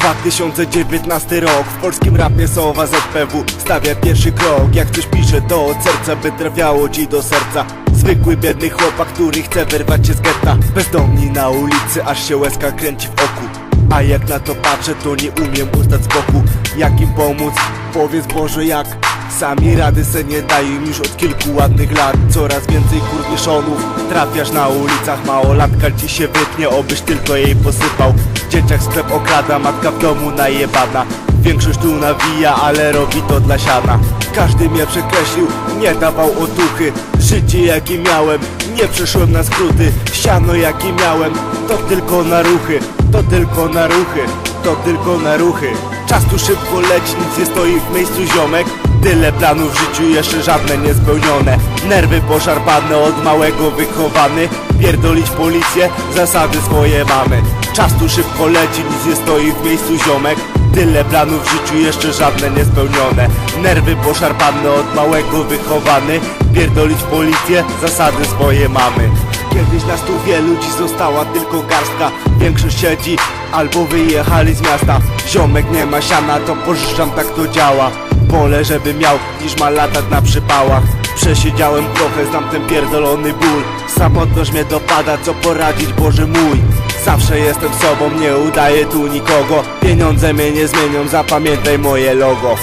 2019 rok. W polskim rapie Sowa ZPW Stawia pierwszy krok. Jak coś pisze to od serca By trafiało ci do serca. Zwykły biedny chłopak, który chce wyrwać się z getta. Bezdomni na ulicy, aż się łezka kręci w oku. A jak na to patrzę, to nie umiem ustać z boku. Jak im pomóc? Powiedz Boże jak Sami rady se nie dają już od kilku ładnych lat. Coraz więcej kurwiszonów Trafiasz na ulicach, małolatka ci się wytnie Obyś tylko jej posypał. Dzieciak sklep okrada, matka w domu najebana. Większość tu nawija, ale robi to dla siana. Każdy mnie przekreślił, nie dawał otuchy. Życie jakie miałem, nie przeszłem na skróty. Siano jakie miałem, to tylko na ruchy. To tylko na ruchy, to tylko na ruchy. Czas tu szybko leci, nic nie stoi w miejscu ziomek Tyle planów w życiu, jeszcze żadne niespełnione. Nerwy poszarpane, od małego wychowany. Pierdolić policję, zasady swoje mamy. Czas tu szybko leci, nic nie stoi w miejscu ziomek. Tyle planów w życiu, jeszcze żadne niespełnione. Nerwy poszarpane, od małego wychowany. Pierdolić policję, zasady swoje mamy. Kiedyś nas tu wielu, dziś została tylko garstka. Większość siedzi albo wyjechali z miasta. Ziomek nie ma siana, to pożyczam, tak to działa Wolę, żeby miał, niż ma latać na przypałach. Przesiedziałem trochę, znam ten pierdolony ból. Samotność mnie dopada, co poradzić, Boże mój. Zawsze jestem sobą, nie udaję tu nikogo. Pieniądze mnie nie zmienią, zapamiętaj moje logo